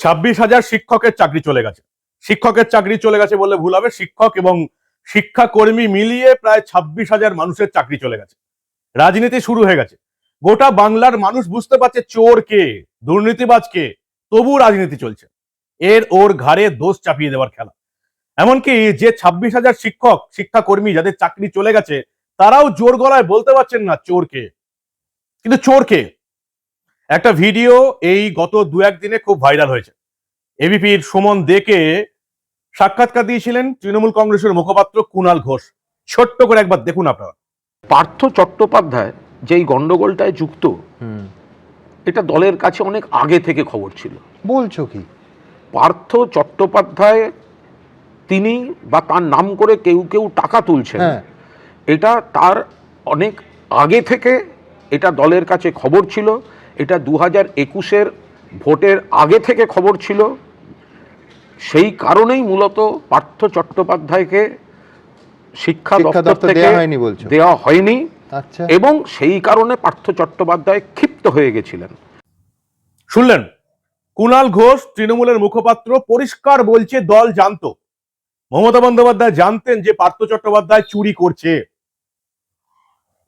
ছাব্বিশ হাজার শিক্ষকের চাকরি চলে গেছে। শিক্ষকের চাকরি চলে গেছে বললে ভুল হবে। শিক্ষক এবং শিক্ষাকর্মী মিলিয়ে প্রায় ছাব্বিশ হাজার মানুষের চাকরি চলে গেছে। রাজনীতি শুরু হয়ে গেছে। গোটা বাংলার মানুষ বুঝতে পারছে চোর কে, দুর্নীতিবাজ কে তবু রাজনীতি চলছে। এর ওর ঘাড়ে দোষ চাপিয়ে দেওয়ার খেলা। এমনকি যে ছাব্বিশ হাজার শিক্ষক, শিক্ষাকর্মী যাদের চাকরি চলে গেছে, তারাও জোর গলায় বলতে পারছেন না চোর কে। কিন্তু চোর কে? একটা ভিডিও এই গত দু একদিনে খুব ভাইরাল হয়েছে। এবিপির সুমন দেকে সাক্ষাৎকার দিয়েছিলেন তৃণমূল কংগ্রেসের মুখপাত্র কুণাল ঘোষ। ছোট্ট করে একবার দেখুন আপনারা। পার্থ চট্টোপাধ্যায় যেই গন্ডগোলটায় যুক্ত এটা দলের কাছে অনেক আগে থেকে খবর ছিল। বলছো কি পার্থ চট্টোপাধ্যায় তিনি বা তার নাম করে কেউ কেউ টাকা তুলছেন। হ্যাঁ। এটা তার অনেক আগে থেকে এটা দলের কাছে খবর ছিল। এটা দু হাজার একুশের ভোটের আগে থেকে খবর ছিল। সেই কারণেই মূলত পার্থ চট্টোপাধ্যায়কে শিক্ষা দপ্তর থেকে দেওয়া হয়নি আচ্ছা। এবং সেই কারণে পার্থ চট্টোপাধ্যায় ক্ষিপ্ত হয়ে গেছিলেন। শুনলেন? কুণাল ঘোষ তৃণমূলের মুখপাত্র পরিষ্কার বলছে দল জানতো। মমতা বন্দ্যোপাধ্যায় জানতেন যে পার্থ চট্টোপাধ্যায় চুরি করছে।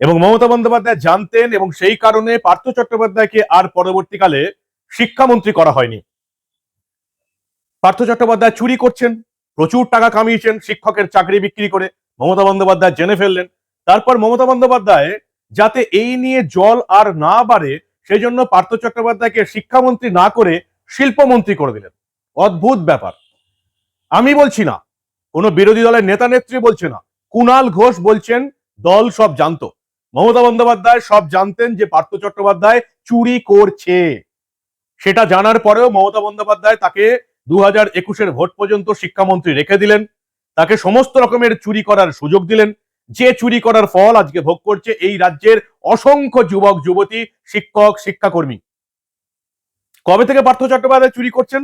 এবং মমতা বন্দ্যোপাধ্যায় জানতেন এবং সেই কারণে পার্থ চট্টোপাধ্যায়কে আর পরবর্তীকালে শিক্ষামন্ত্রী করা হয়নি। পার্থ চট্টোপাধ্যায় চুরি করছেন, প্রচুর টাকা কামিয়েছেন শিক্ষকের চাকরি বিক্রি করে, মমতা বন্দ্যোপাধ্যায় জেনে ফেললেন। তারপর মমতা বন্দ্যোপাধ্যায় যাতে এই নিয়ে জল আর না বাড়ে সেই জন্য পার্থ চট্টোপাধ্যায়কে শিক্ষামন্ত্রী না করে শিল্পমন্ত্রী করে দিলেন। অদ্ভুত ব্যাপার। আমি বলছি না, কোনো বিরোধী দলের নেতা নেত্রী বলছে না, কুণাল ঘোষ বলছেন, দল সব জানতো। মমতা বন্দ্যোপাধ্যায় সব জানতেন যে পার্থ চট্টোপাধ্যায় চুরি করছে। সেটা জানার পরেও মমতা বন্দ্যোপাধ্যায় তাকে দু হাজার একুশের ভোট পর্যন্ত শিক্ষামন্ত্রী রেখে দিলেন। তাকে সমস্ত রকমের চুরি করার সুযোগ দিলেন। যে চুরি করার ফল আজকে ভোগ করছে এই রাজ্যের অসংখ্য যুবক, যুবতী, শিক্ষক, শিক্ষাকর্মী। কবে থেকে পার্থ চট্টোপাধ্যায় চুরি করছেন?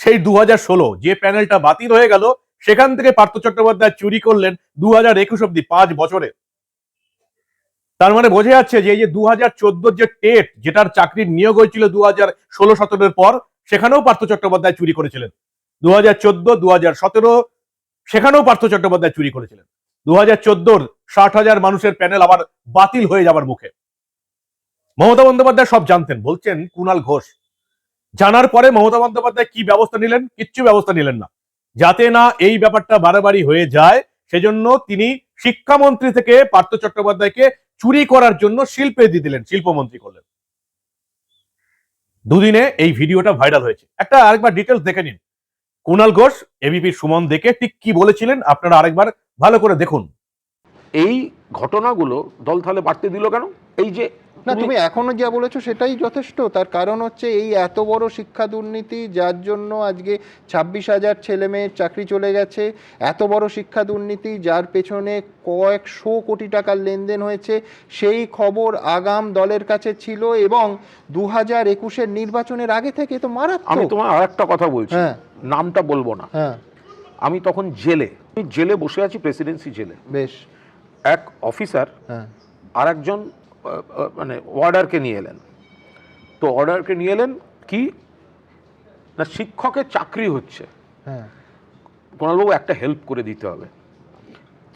সেই দু ষোলো, যে প্যানেলটা বাতিল হয়ে গেল, সেখান থেকে পার্থ চট্টোপাধ্যায় চুরি করলেন দু হাজার একুশ অব্দি পাঁচ বছরে। তার মানে বোঝা যাচ্ছে যে এই যে দু হাজার যে টেট, যেটার চাকরির নিয়োগ হয়েছিল দু হাজার ষোলো পর সেখানেও পার্থ চট্টোপাধ্যায় চুরি করেছিলেন। দু হাজার চোদ্দ দু হাজার সতেরো, সেখানেও পার্থ চট্টোপাধ্যায় চুরি করেছিলেন। দু হাজার চোদ্দোর ষাট হাজার মানুষের প্যানেল আবার বাতিল হয়ে যাবার মুখে। মমতা বন্দ্যোপাধ্যায় সব জানতেন, বলছেন কুণাল ঘোষ। জানার পরে মমতা বন্দ্যোপাধ্যায় কি ব্যবস্থা নিলেন? কিচ্ছু ব্যবস্থা নিলেন না। যাতে না এই ব্যাপারটা বাড়াবাড়ি হয়ে যায়, সেজন্য তিনি শিক্ষামন্ত্রী থেকে পার্থ চট্টোপাধ্যায়কে চুরি করার জন্য শিল্পে দিয়ে দিলেন, শিল্পমন্ত্রী করলেন। দুদিনে এই ভিডিওটা ভাইরাল হয়েছে। একটা আরেকবার ডিটেলস দেখে নিন। কুণাল ঘোষ এবিপি সুমন দেখে ঠিক কি বলেছিলেন, আপনারা আরেকবার ভালো করে দেখুন। এই ঘটনাগুলো দল তাহলে বাড়তে দিল কেন? এই যে না তুমি এখনও যা বলেছ সেটাই যথেষ্ট। তার কারণ হচ্ছে এই এত বড় শিক্ষা দুর্নীতি যার জন্য আজকে ছাব্বিশ হাজার ছেলে মেয়ের চাকরি চলে গেছে এত বড় শিক্ষা দুর্নীতি যার পেছনে কয়েকশো কোটি টাকার লেনদেন হয়েছে সেই খবর আগাম দলের কাছে ছিল এবং দু হাজার একুশের নির্বাচনের আগে থেকে তো মারা আমি তোমার আর একটা কথা বলছি হ্যাঁ। নামটা বলব না। হ্যাঁ। আমি তখন জেলে আমি জেলে বসে আছি প্রেসিডেন্সি জেলে। বেশ। এক অফিসার হ্যাঁ। আর একজন মানে অর্ডারকে নিয়ে এলেন। তো অর্ডারকে নিয়ে এলেন কি? না শিক্ষকের চাকরি হচ্ছে। হ্যাঁ। কুণালবাবু একটা হেল্প করে দিতে হবে।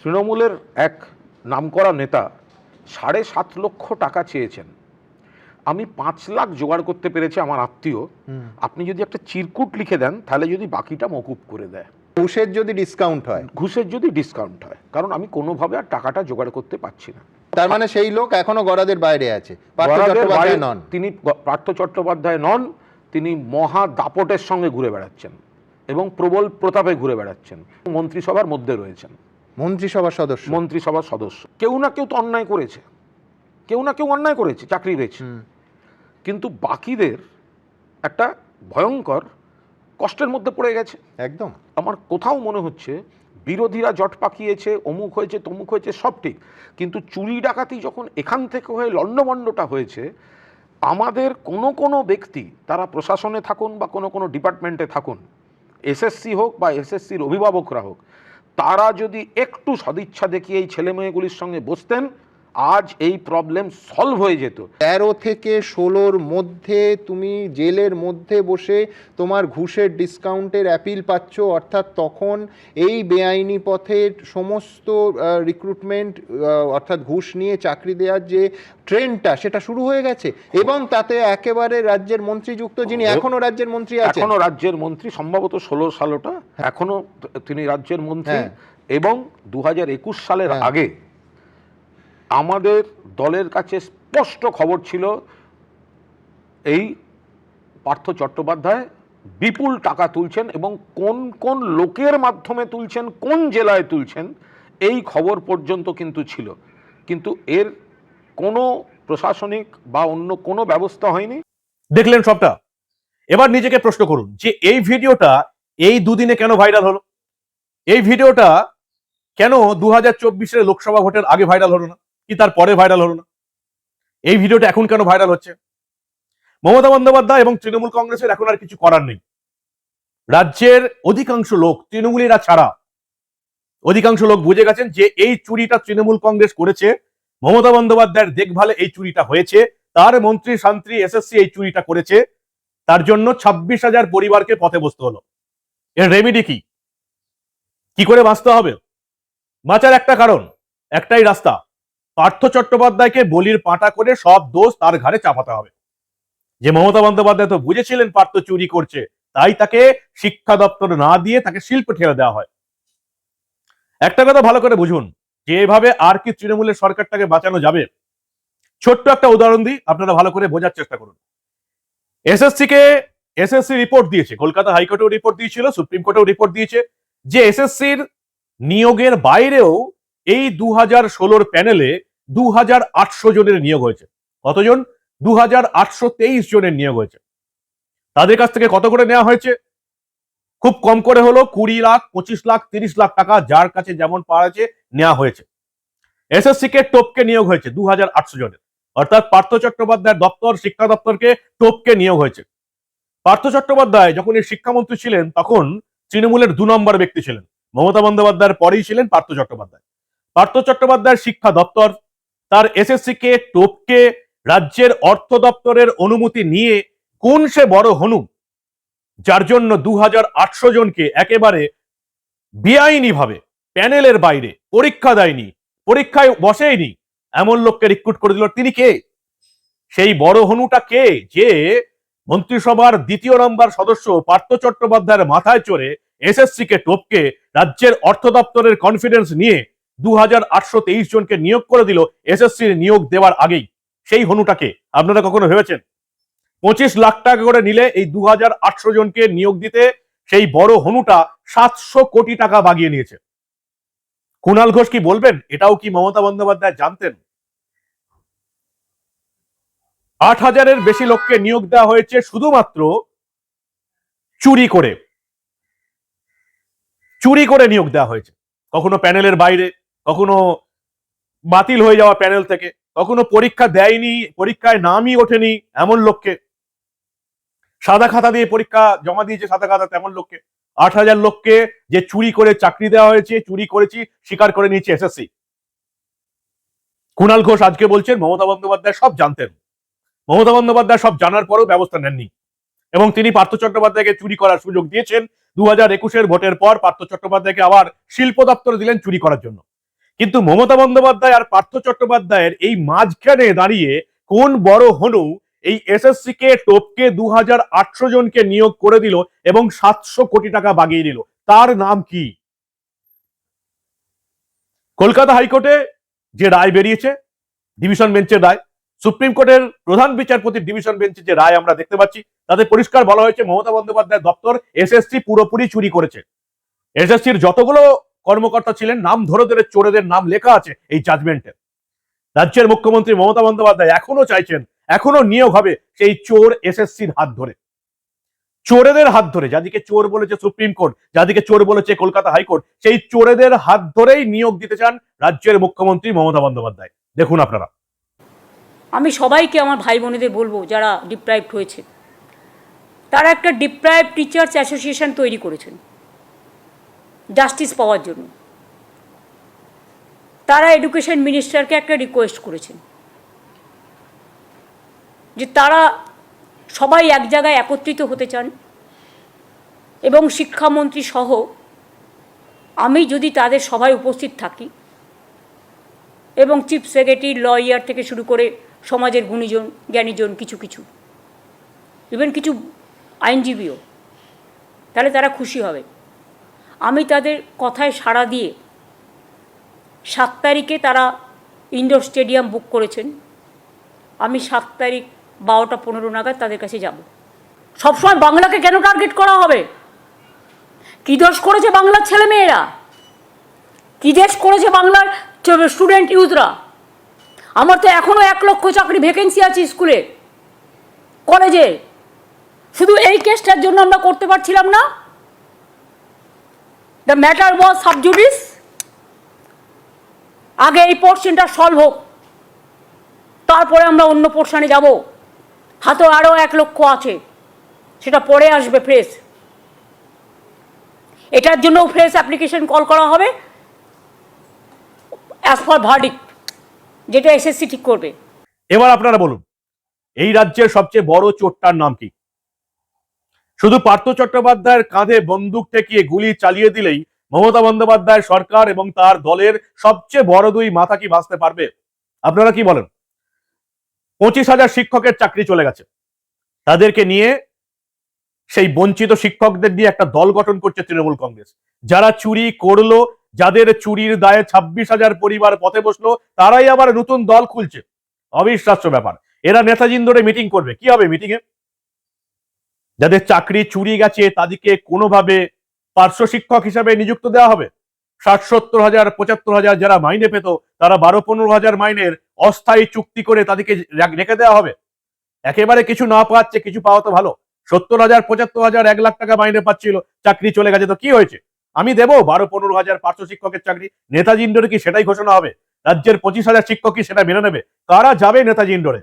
তৃণমূলের এক নামকরা নেতা সাড়ে সাত লক্ষ টাকা চেয়েছেন। আমি পাঁচ লাখ জোগাড় করতে পেরেছি আমার আত্মীয়। আপনি যদি একটা চিরকুট লিখে দেন তাহলে যদি বাকিটা মকুব করে দেয়। ঘুষের যদি ডিসকাউন্ট হয়। ঘুষের যদি ডিসকাউন্ট হয়। কারণ আমি কোনোভাবে আর টাকাটা জোগাড় করতে পারছি না। তার মানে সেই লোক এখনও গরাদের বাইরে আছে। পার্থ চট্টোপাধ্যায় নন। তিনি পার্থ চট্টোপাধ্যায় নন তিনি মহা দাপটের সঙ্গে ঘুরে বেড়াচ্ছেন এবং প্রবল প্রতাপে ঘুরে বেড়াচ্ছেন। মন্ত্রিসভার মধ্যে রয়েছেন। মন্ত্রিসভার সদস্য। মন্ত্রিসভার সদস্য। কেউ না কেউ তো অন্যায় করেছে। কেউ না কেউ অন্যায় করেছে চাকরি পেয়েছে। কিন্তু বাকিদের একটা ভয়ঙ্কর কষ্টের মধ্যে পড়ে গেছে। একদম। আমার কোথাও মনে হচ্ছে বিরোধীরা জট পাকিয়েছে, অমুক হয়েছে, তমুক হয়েছে, সব ঠিক। কিন্তু চুরি ডাকাতি যখন এখান থেকে হয়ে লণ্ডমণ্ডটা হয়েছে, আমাদের কোনো কোনো ব্যক্তি, তারা প্রশাসনে থাকুন বা কোনো কোনো ডিপার্টমেন্টে থাকুন এসএসসি হোক বা এসএসসির অভিভাবকরা হোক, তারা যদি একটু সদিচ্ছা দেখিয়ে এই ছেলে মেয়েগুলির সঙ্গে বসতেন আজ এই প্রবলেম সলভ হয়ে যেত। তেরো থেকে ষোলোর মধ্যে তুমি জেলের মধ্যে বসে তোমার ঘুষের ডিসকাউন্টের অ্যাপিল পাচ্ছ অর্থাৎ তখন এই বেআইনি পথের সমস্ত রিক্রুটমেন্ট অর্থাৎ ঘুষ নিয়ে চাকরি দেওয়ার যে ট্রেন্ডটা সেটা শুরু হয়ে গেছে। এবং তাতে একেবারে রাজ্যের মন্ত্রী যুক্ত যিনি এখনও রাজ্যের মন্ত্রী আছেন। এখনও রাজ্যের মন্ত্রী সম্ভবত ষোলো সালটা এখনও তিনি রাজ্যের মন্ত্রী। হ্যাঁ। এবং দু একুশ সালের হ্যাঁ। আগে আমাদের দলের কাছে স্পষ্ট খবর ছিল এই পার্থ চট্টোপাধ্যায় বিপুল টাকা তুলছেন এবং কোন কোন লোকের মাধ্যমে তুলছেন, কোন জেলায় তুলছেন, এই খবর পর্যন্ত কিন্তু ছিল। কিন্তু এর কোনো প্রশাসনিক বা অন্য কোনো ব্যবস্থা হয়নি। দেখলেন সবটা? এবার নিজেকে প্রশ্ন করুন, যে এই ভিডিওটা এই দুদিনে কেন ভাইরাল হলো? এই ভিডিওটা কেন দু হাজার লোকসভা ভোটের আগে ভাইরাল হলো না? কি তার পরে ভাইরাল হলো না? এই ভিডিওটা এখন কেন ভাইরাল হচ্ছে? মমতা বন্দ্যোপাধ্যায় এবং তৃণমূল কংগ্রেসের এখন আর কিছু করার নেই। রাজ্যের অধিকাংশ লোক, তৃণমূলীরা ছাড়া, অধিকাংশ লোক বুঝে গেছেন যে এই চুরিটা তৃণমূল কংগ্রেস করেছে, মমতা বন্দ্যোপাধ্যায়ের দেখভালে এই চুরিটা হয়েছে, তার মন্ত্রী শান্ত্রী এসএসসি এই চুরিটা করেছে, তার জন্য ছাব্বিশ হাজার পরিবারকে পথে বসতে হলো। এর রেমিডি কি? কি করে বাঁচতে হবে? বাঁচার একটা কারণ, একটাই রাস্তা। পার্থ চট্টোপাধ্যায়কে বলির পাটা করে সব দোষ তার ঘাড়ে চাপাতে হবে। যে মমতা বন্দ্যোপাধ্যায় তো বুঝেছিলেন পার্থ চুরি করছে, তাই তাকে শিক্ষা দপ্তর না দিয়ে তাকে শিল্প ঠেলে দেওয়া হয়। একটা কথা ভালো করে বুঝুন, যে এভাবে আর কি তৃণমূলের সরকারটাকে বাঁচানো যাবে? ছোট্ট একটা উদাহরণ দিই, আপনারা ভালো করে বোঝার চেষ্টা করুন। এসএসসি কে এসএসসি রিপোর্ট দিয়েছে, কলকাতা হাইকোর্টেও রিপোর্ট দিয়েছিল, সুপ্রিম কোর্টেও রিপোর্ট দিয়েছে। যে এসএসসির নিয়োগের বাইরেও এই দু হাজার ষোলোর প্যানেলে দু হাজার আটশো জনের নিয়োগ হয়েছে। কতজন? দু হাজার আটশো তেইশ জনের নিয়োগ হয়েছে। তাদের কাছ থেকে কত করে নেওয়া হয়েছে? খুব কম করে হলো, কুড়ি লাখ, পঁচিশ লাখ, তিরিশ লাখ টাকা যার কাছে যেমন পাওয়া আছে নেওয়া হয়েছে। এসএসসি কে টোপকে নিয়োগ হয়েছে দু হাজার আটশো জনের। অর্থাৎ পার্থ চট্টোপাধ্যায়ের দপ্তর, শিক্ষা দপ্তরকে টোপকে নিয়োগ হয়েছে। পার্থ চট্টোপাধ্যায় যখন এই শিক্ষামন্ত্রী ছিলেন, তখন তৃণমূলের দু নম্বর ব্যক্তি ছিলেন। মমতা বন্দ্যোপাধ্যায়ের পরেই ছিলেন পার্থ চট্টোপাধ্যায়। পার্থ চট্টোপাধ্যায়ের শিক্ষা দপ্তর, তার এসএসসি কে টোপকে, রাজ্যের অর্থ দপ্তরের অনুমতি নিয়ে কোন সে বড় হনু যার জন্য দু জনকে একেবারে বেআইনি ভাবে প্যানেলের বাইরে পরীক্ষা দেয়নি, পরীক্ষায় বসেইনি, এমন লোককে রিক্রুট করে দিল। তিনি কে? সেই বড় হনুটা কে যে মন্ত্রিসভার দ্বিতীয় নম্বর সদস্য পার্থ চট্টোপাধ্যায়ের মাথায় চড়ে এসএসসি কে টপকে রাজ্যের অর্থ দপ্তরের কনফিডেন্স নিয়ে দু জনকে নিয়োগ করে দিল এসএসসির নিয়োগ দেওয়ার আগেই। সেই হনুটাকে আপনারা কখনো ভেবেছেন? পঁচিশ লাখ টাকা করে নিলে এই দু জনকে নিয়োগ দিতে সেই বড় হনুটা সাতশো কোটি টাকা বাগিয়ে নিয়েছে। কুণাল ঘোষ কি বলবেন? এটাও কি মমতা বন্দ্যোপাধ্যায় জানতেন? আট হাজারের বেশি লোককে নিয়োগ দেওয়া হয়েছে শুধুমাত্র চুরি করে। চুরি করে নিয়োগ দেওয়া হয়েছে। কখনো প্যানেলের বাইরে কখনো বাতিল হয়ে যাওয়া প্যানেল থেকে, কখনো পরীক্ষা দেয়নি, পরীক্ষায় নামই ওঠেনি এমন লোককে। সাদা খাতা দিয়ে পরীক্ষা জমা দিয়েছে সাদা খাতা তেমন লোককে। আট হাজার লোককে যে চুরি করে চাকরি দেওয়া হয়েছে, চুরি করেছি, স্বীকার করে নিয়েছে এসএসসি। কুণাল ঘোষ আজকে বলছেন, মমতা বন্দ্যোপাধ্যায় সব জানতেন। মমতা বন্দ্যোপাধ্যায় সব জানার পরেও ব্যবস্থা নেননি। এবং তিনি পার্থ চট্টোপাধ্যায়কে চুরি করার সুযোগ দিয়েছেন। দু হাজার একুশের ভোটের পর পার্থ চট্টোপাধ্যায়কে আবার শিল্প দপ্তর দিলেন চুরি করার জন্য। কিন্তু মমতা বন্দ্যোপাধ্যায় আর পার্থ চট্টোপাধ্যায়ের এই মাঝখানে দাঁড়িয়ে কোন বড় হনু এই এসএসসি কে টোপকে দু হাজার আটশো জনকে নিয়োগ করে দিল এবং সাতশো কোটি টাকা বাগিয়ে দিল? তার নাম কি? কলকাতা হাইকোর্টে যে রায় বেরিয়েছে, ডিভিশন বেঞ্চের রায়, সুপ্রিম কোর্টের প্রধান বিচারপতির ডিভিশন বেঞ্চে যে রায় আমরা দেখতে পাচ্ছি, তাতে পরিষ্কার বলা হয়েছে মমতা বন্দ্যোপাধ্যায় দপ্তর এসএসসি পুরোপুরি চুরি করেছে। এসএসসির যতগুলো কর্মকর্তা ছিলেন, নাম ধরে ধরে চোরেদের নাম লেখা আছে এই জাজমেন্টে রাজ্যের মুখ্যমন্ত্রী মমতা বন্দ্যোপাধ্যায় এখনও চাইছেন, এখনও নিয়োগ হবে সেই চোর এসএসসির হাত ধরে। চোরেদের হাত ধরে, যাদিকে চোর বলেছে সুপ্রিম কোর্ট, যাদিকে চোর বলেছে কলকাতা হাইকোর্ট, সেই চোরেদের হাত ধরেই নিয়োগ দিতে চান রাজ্যের মুখ্যমন্ত্রী মমতা বন্দ্যোপাধ্যায়। দেখুন আপনারা। আমি সবাইকে আমার ভাই বোনেদের বলব, যারা ডিপ্রাইভড হয়েছে, তারা একটা ডিপ্রাইভ টিচার্স অ্যাসোসিয়েশন তৈরি করেছেন। জাস্টিস পাওয়ার জন্য। তারা এডুকেশন মিনিস্টারকে একটা রিকোয়েস্ট করেছেন। যে তারা সবাই এক জায়গায় একত্রিত হতে চান এবং শিক্ষামন্ত্রী সহ আমি যদি তাদের সভায় উপস্থিত থাকি এবং চিফ সেক্রেটারি লয়ার থেকে শুরু করে সমাজের গুণীজন, জ্ঞানীজন, কিছু কিছু ইভেন কিছু আইনজীবীও, তাহলে তারা খুশি হবে। আমি তাদের কথায় সাড়া দিয়ে সাত তারিখে তারা ইন্ডোর স্টেডিয়াম বুক করেছেন। আমি সাত তারিখ বারোটা পনেরো নাগাদ তাদের কাছে যাব। সবসময় বাংলাকে কেন টার্গেট করা হবে? কী দোষ করেছে বাংলার ছেলেমেয়েরা? কী দেশ করেছে বাংলার স্টুডেন্ট ইউথরা আমার তো এখনও এক লক্ষ চাকরি ভ্যাকেন্সি আছে স্কুলে কলেজে শুধু এই কেসটার জন্য আমরা করতে পারছিলাম না। দ্য ম্যাটার ওয়াজ সাবজুডিস আগে এই পোর্শনটা সলভ হোক। তারপরে আমরা অন্য পোর্শনে যাব। হাতে আরও এক লক্ষ আছে। সেটা পরে আসবে ফ্রেশ এটার জন্য ফ্রেশ অ্যাপ্লিকেশন কল করা হবে। অ্যাজ ফর ভার্ডিক যেটা এসএসসি ঠিক করবে। এবার আপনারা বলুন, এই রাজ্যের সবচেয়ে বড় চোরটার নাম কি? শুধু পার্থ চট্টোপাধ্যায়ের কাঁধে বন্দুক ঠেকিয়ে গুলি চালিয়ে দিলেই মমতা বন্দ্যোপাধ্যায় সরকার এবং তার দলের সবচেয়ে বড় দুই মাথা কি বাঁচতে পারবে? আপনারা কি বলেন? পঁচিশ হাজার শিক্ষকের চাকরি চলে গেছে। তাদেরকে নিয়ে সেই বঞ্চিত শিক্ষকদের দিয়ে একটা দল গঠন করছে তৃণমূল কংগ্রেস। যারা চুরি করল, যাদের চুরির দায়ে ছাব্বিশ হাজার পরিবার পথে বসল, তারাই আবার নতুন দল খুলছে। অবিশ্বাস্য ব্যাপার। এরা নেতাজিন ধরে মিটিং করবে। কি হবে মিটিং এ যাদের চাকরি চুরি গেছে, তাদেরকে কোনোভাবে পার্শ্ব শিক্ষক হিসাবে নিযুক্ত দেওয়া হবে? ষাট, সত্তর হাজার, পঁচাত্তর হাজার যারা মাইনে পেত, তারা বারো, পনেরো হাজার মাইনের অস্থায়ী চুক্তি করে তাদেরকে রেখে দেওয়া হবে। একেবারে কিছু না পাচ্ছে, কিছু পাওয়া তো ভালো। সত্তর হাজার, পঁচাত্তর হাজার, এক লাখ টাকা মাইনে পাচ্ছিল, চাকরি চলে গেছে তো কি হয়েছে? আমি দেবো বারো, পনেরো হাজার পার্শ্ব শিক্ষকের চাকরি। নেতাজি ইন্ডোরে কি সেটাই ঘোষণা হবে? রাজ্যের পঁচিশ হাজার শিক্ষক কি সেটা মেনে নেবে? কারা যাবে নেতাজি ইন্ডোরে?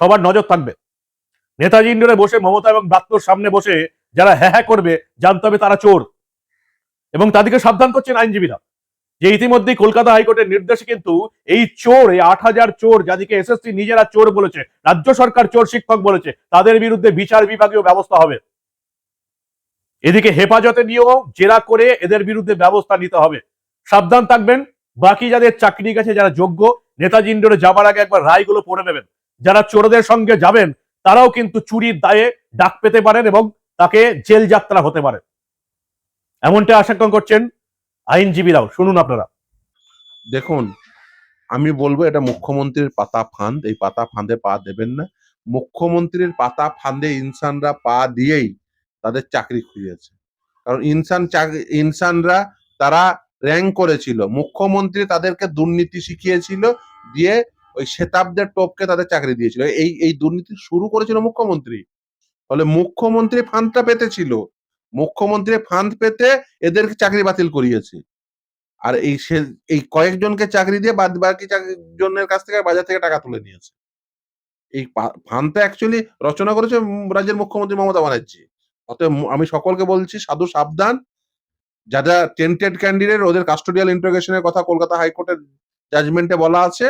সবার নজর থাকবে। নেতাজি ইন্ডোরে বসে, মমতা এবং ব্রাত্যর সামনে বসে যারা হ্যাঁ হ্যাঁ করবে, জানতে হবে তারা চোর। এবং তাদেরকে সাবধান করছেন আইনজীবীরা। যে ইতিমধ্যেই কলকাতা হাইকোর্টের নির্দেশে কিন্তু এই চোর, এই আট হাজার চোর যাদেরকে এসএসসি নিজেরা চোর বলেছে, রাজ্য সরকার চোর শিক্ষক বলেছে, তাদের বিরুদ্ধে বিচার বিভাগীয় ব্যবস্থা হবে। এদিকে হেফাজতে নিয়েও জেরা করে এদের বিরুদ্ধে ব্যবস্থা নিতে হবে। সাবধান থাকবেন, বাকি যাদের চাকরি গেছে, যারা যোগ্য, নেতাজি ইন্ডোরে যাবার আগে একবার রায়গুলো পড়ে নেবেন। যারা চোরদের সঙ্গে যাবেন তারাও কিন্তু চুরির দায়ে ডাক পেতে পারেন এবং তাকে জেল যাত্রা হতে পারে। এমনটা আশঙ্কা করছেন আইনজীবীরাও। শুনুন আপনারা। দেখুন, আমি বলব এটা মুখ্যমন্ত্রীর পাতা ফান্দ এই পাতা ফাঁদে পা দেবেন না। মুখ্যমন্ত্রীর পাতা ফাঁদে ইনসানরা পা দিয়েই তাদের চাকরি খুঁজেছে। কারণ ইনসান ইনসানরা তারা র্যাঙ্ক করেছিল। মুখ্যমন্ত্রী তাদেরকে দুর্নীতি শিখিয়েছিল, দিয়ে ওই শতাব্দের টোপকে তাদের চাকরি দিয়েছিল। এই এই দুর্নীতি শুরু করেছিল মুখ্যমন্ত্রী। ফলে মুখ্যমন্ত্রী ফান্ডটা পেতেছিল। মুখ্যমন্ত্রী ফান্ড পেতে এদেরকে চাকরি বাতিল করিয়েছে। আর এই সে, এই কয়েকজনকে চাকরি দিয়ে বাদ বাকি জনের কাছ থেকে বাজার থেকে টাকা তুলে নিয়েছে। এই ফান্ডটা অ্যাকচুয়ালি রচনা করেছে রাজ্যের মুখ্যমন্ত্রী মমতা ব্যানার্জি। অতএব আমি সকলকে বলছি, সাধু সাবধান। যারা টেন্টেড ক্যান্ডিডেট ওদের কাস্টোডিয়াল ইন্টারোগেশনের কথা কলকাতা হাইকোর্টের জাজমেন্টে বলা আছে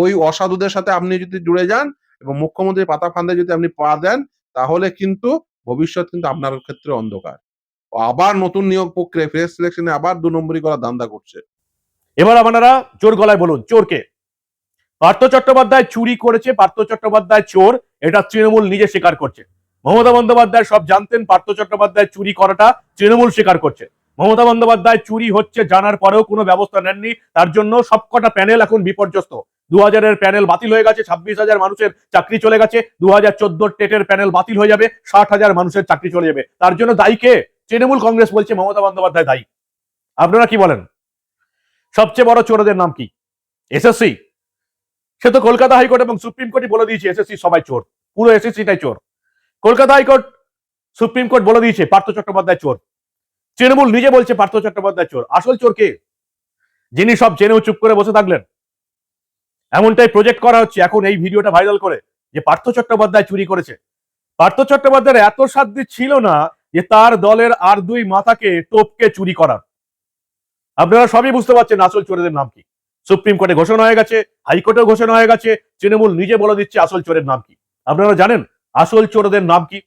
ওই অসাধুদের সাথে আপনি যদি জুড়ে যান এবং মুখ্যমন্ত্রীর পাতা ফান্দে যদি আপনি পা দেন, তাহলে কিন্তু ভবিষ্যৎ কিন্তু আপনার ক্ষেত্রে অন্ধকার। আবার নতুন নিয়োগ প্রক্রিয়া ফ্রেশ সিলেকশনে আবার দু নম্বরই করা ধান্দা করছে। এবার আপনারা জোর গলায় বলুন, চোরকে। পার্থ চট্টোপাধ্যায় চুরি করেছে, পার্থ চট্টোপাধ্যায় চোর, এটা তৃণমূল নিজে স্বীকার করছে। মমতা বন্দ্যোপাধ্যায় সব জানতেন, পার্থ চট্টোপাধ্যায় চুরি করাটা তৃণমূল স্বীকার করছে। মমতা বন্দ্যোপাধ্যায় চুরি হচ্ছে, জানার পরেও কোনো ব্যবস্থা নেননি, তার জন্য সবকটা প্যানেল এখন বিপর্যস্ত। দু হাজারের প্যানেল বাতিল হয়ে গেছে, ছাব্বিশ হাজার মানুষের চাকরি চলে গেছে দু হাজার চোদ্দোর টেটের প্যানেল বাতিল হয়ে যাবে, ষাট হাজার মানুষের চাকরি চলে যাবে। তার জন্য দায়ী কে? তৃণমূল কংগ্রেস বলছে, মমতা বন্দ্যোপাধ্যায় দায়ী। আপনারা কি বলেন? সবচেয়ে বড় চোরদের নাম কি? এসএসসি সে তো কলকাতা হাইকোর্ট এবং সুপ্রিম কোর্টই বলে দিয়েছে এসএসসি সবাই চোর। পুরো এসএসসিটাই চোর। কলকাতা হাইকোর্ট, সুপ্রিম কোর্ট বলে দিয়েছে, পার্থ চট্টোপাধ্যায় চোর। তৃণমূল নিজে বলছে, পার্থ চট্টোপাধ্যায় চোর। আসল চোর কে? যিনি সব জেনেও চুপ করে বসে থাকলেন। এমনটাই প্রজেক্ট করা হচ্ছে। এখন এই ভিডিওটা ভাইরাল করে যে পার্থ চট্টোপাধ্যায় চুরি করেছে। পার্থ চট্টোপাধ্যায়ের এত সাধ্য ছিল না যে তার দলের আর দুই মাথাকে টোপকে চুরি করার। আপনারা সবই বুঝতে পারছেন আসল চোরেদের নাম কি। সুপ্রিম কোর্টে ঘোষণা হয়ে গেছে, হাইকোর্টেও ঘোষণা হয়ে গেছে, তৃণমূল নিজে বলে দিচ্ছে আসল চোরের নাম কি। আপনারা জানেন আসল চোরদের নাম কি?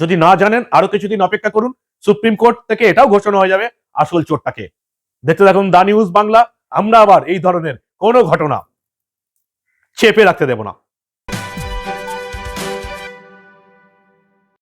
যদি না জানেন, আরও কিছুদিন অপেক্ষা করুন। সুপ্রিম কোর্ট থেকে এটাও ঘোষণা হয়ে যাবে আসল চোরটাকে। দেখতে থাকুন দা নিউজ বাংলা। আমরা আবার এই ধরনের কোনো ঘটনা চেপে রাখতে দেব না।